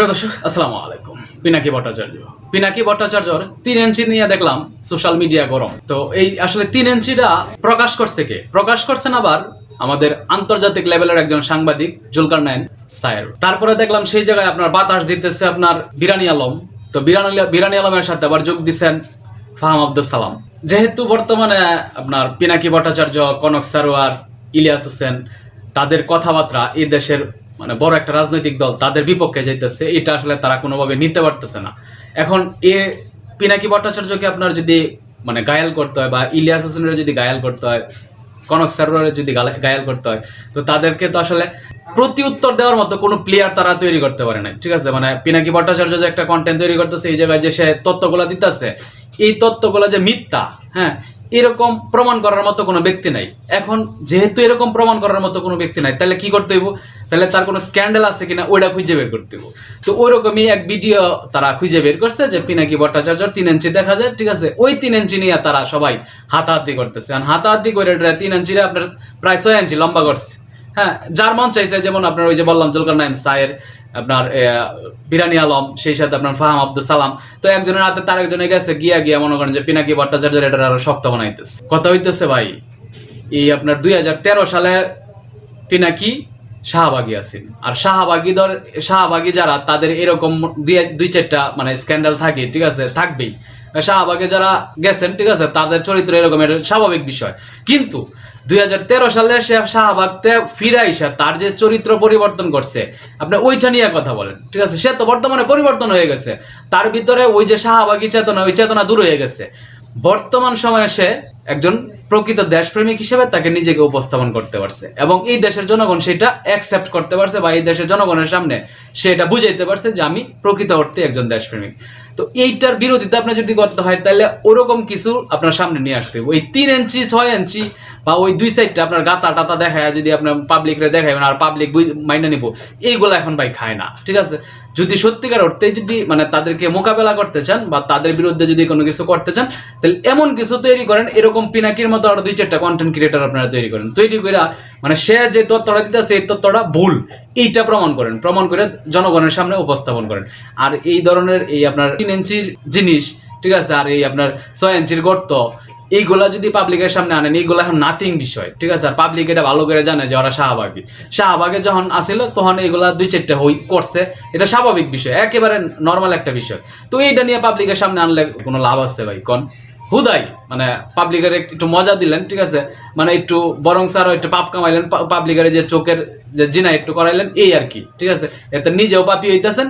প্রিয় দর্শক, আসসালামু আলাইকুম। পিনাকি ভট্টাচার্য। পিনাকি ভট্টাচার্যর তিন ইঞ্চি নিয়ে দেখলাম সোশ্যাল মিডিয়া গরম। তো এই আসলে তিন ইঞ্চিটা প্রকাশ করছে কে? প্রকাশ করছেন আবার আমাদের আন্তর্জাতিক লেভেলের একজন সাংবাদিক, জুলকার নাইন সায়ের। তারপরে দেখলাম সেই জায়গায় আপনার বাতাস দিতেছে আপনার বিরানি আলম। তো বিরানি বিরানি আলমের সাথে আবার যোগ দিচ্ছেন ফাহাম আব্দুল সালাম। যেহেতু বর্তমানে আপনার পিনাকি ভট্টাচার্য, কনক সারোয়ার, ইলিয়াস হোসেন, তাদের কথাবার্তা এই দেশের মানে বড় একটা রাজনৈতিক দল তাদের বিপক্ষে যাইতেছে, এটা আসলে তারা কোনোভাবে নিতে পারতেছে না। এখন এ পিনাকি ভট্টাচার্যকে আপনার যদি মানে গায়াল করতে হয় বা ইলিয়াস হোসেনের যদি গায়াল করতে হয়, কনক সারোয়ারের যদি গায়াল করতে হয়, তো তাদেরকে তো আসলে প্রতি উত্তর দেওয়ার মতো কোনো প্লেয়ার তারা তৈরি করতে পারে না ঠিক আছে? মানে পিনাকি ভট্টাচার্য যে একটা কন্টেন্ট তৈরি করতেছে, এই জায়গায় যে সে তত্ত্বগুলো দিতেছে, এই তত্ত্বগুলো যে মিথ্যা হ্যাঁ? এরকম প্রমাণ করার মতো কোনো ব্যক্তি নাই। এখন যেহেতু এরকম প্রমাণ করার মতো কোনো ব্যক্তি নাই, তাহলে কি করতে হইব? তাহলে তার কোনো স্ক্যান্ডেল আছে কিনা, ওইটা খুঁজে বের করতে হইব। তো ওইরকমই এক ভিডিও তারা খুঁজে বের করছে যে পিনাকি ভট্টাচার্য তিন ইঞ্চি দেখা যায়, ঠিক আছে? ওই তিন ইঞ্চি নিয়ে তারা সবাই হাতাহাতি করতেছে। আর হাতাহাতি করে তিন ইঞ্চিটা আপনার প্রায় ছয় ইঞ্চি লম্বা করছে। হ্যাঁ যার মন চাইছে, যেমন আপনার ওই যে বললাম, জুলকার নাইম সায়ের, আপনার বিরানি আলম, সেই সাথে আপনার ফাহাম আব্দুল সালাম। তো একজনের হাতে তার একজনে গেছে, গিয়া গিয়া মনে করেন যে পিনাকি ভট্টাচার্যের এটা আরও শক্ত বানাইতেছে। কথা হইতেছে ভাই, এই আপনার দুই হাজার তেরো সালে পিনাকি শাহবাগী আছেন। আর শাহবাগী দর শাহবাগী যারা, তাদের এরকম দুই চারটা মানে স্ক্যান্ডাল থাকে, ঠিক আছে? থাকবেই। শাহবাগে যারা গেছেন, ঠিক আছে? তাদের চরিত্র এরকম, এটা স্বাভাবিক বিষয়। কিন্তু দুই হাজার তেরো সালে সে শাহবাগতে ফিরে আইসা তার যে চরিত্র পরিবর্তন করছে, আপনি ওইটা নিয়ে কথা বলেন, ঠিক আছে? সে তো বর্তমানে পরিবর্তন হয়ে গেছে। তার ভিতরে ওই যে শাহবাগী চেতনা, ওই চেতনা দূর হয়ে গেছে। বর্তমান সময়ে সে একজন প্রকৃত দেশপ্রেমিক হিসেবে তাকে নিজেকে উপস্থাপন করতে পারছে। এবং এই দেশের জনগণ সেটা অ্যাকসেপ্ট করতে পারছে বা এই দেশের জনগণের সামনে সেটা বুঝাইতে পারছে যে আমি প্রকৃত অর্থে একজন দেশপ্রেমিক। তো এইটার বিরোধিতা আপনি যদি করতে হয়, তাহলে ওরকম কিছু আপনার সামনে নিয়ে আসতে ওই তিন ইঞ্চি, ছয় ইঞ্চি বা ওই দুই সাইডটা আপনার গাতা টাতা দেখায়, যদি আপনার পাবলিকরে দেখাবেন আর পাবলিক মাইনে নিব, এইগুলো এখন ভাই খায় না, ঠিক আছে? যদি সত্যিকার অর্থে যদি মানে তাদেরকে মোকাবেলা করতে চান বা তাদের বিরুদ্ধে যদি কোনো কিছু করতে চান, তাহলে এমন কিছু তৈরি করেন, এরকম পিনাকির মতো আরও দুই চারটা কন্টেন্ট ক্রিয়েটার আপনারা তৈরি করেন। তৈরি করে মানে সে যে তথ্যটা দিতেছে, এই তথ্যটা ভুল। এইটা প্রমাণ করেন। প্রমাণ করে জনগণের সামনে উপস্থাপন করেন। আর এই ধরনের এই আপনার তিন ইঞ্চির জিনিস, ঠিক আছে? আর এই আপনার ছয় ইঞ্চির গর্ত, এইগুলা যদি পাবলিকের সামনে আনেন, এইগুলা এখন নাথিং বিষয়, ঠিক আছে? আর পাবলিক এটা ভালো করে জানে যে ওরা শাহবাগী। শাহবাগে যখন আসিল, তখন এইগুলা দুই চারটে হই করছে। এটা স্বাভাবিক বিষয়, একেবারে নর্মাল একটা বিষয়। তো এইটা নিয়ে পাবলিকের সামনে আনলে কোনো লাভ আছে ভাই? কোন? হুদাই মানে পাবলিকের একটু মজা দিলেন, ঠিক আছে? মানে একটু বরং স্যারও একটু পাপ কামাইলেন পাবলিকের যে চোখের যে জিনা একটু করাইলেন, এই আর কি, ঠিক আছে? এতে নিজেও পাপি হইতেছেন,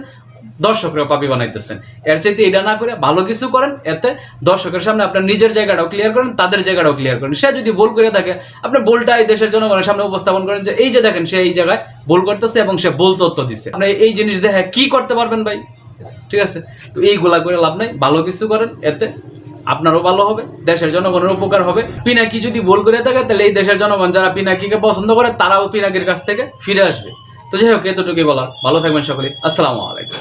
দর্শকরাও পাপি বানাইতেছেন। এর চাইতে এটা না করে ভালো কিছু করেন, এতে দর্শকের সামনে আপনার নিজের জায়গাটাও ক্লিয়ার করেন, তাদের জায়গাটাও ক্লিয়ার করেন। সে যদি ভুল করে থাকে, আপনি ভুলটা এই দেশের জনগণের সামনে উপস্থাপন করেন যে, এই যে দেখেন, সে এই জায়গায় ভুল করতেছে এবং সে ভুল তথ্য দিচ্ছে আপনি এই জিনিস দেখে কি করতে পারবেন ভাই? ঠিক আছে? তো এইগুলা করে লাভ নাই, ভালো কিছু করেন, এতে আপনারও ভালো হবে, দেশের জনগণের উপকার হবে। পিনাকি যদি ভুল করে থাকে, তাহলে এই দেশের জনগণ যারা পিনাকিকে পছন্দ করে, তারাও পিনাকির কাছ থেকে ফিরে আসবে। তো যাই হোক, এতটুকুই বলার। ভালো থাকবেন সকলে আসসালামু আলাইকুম।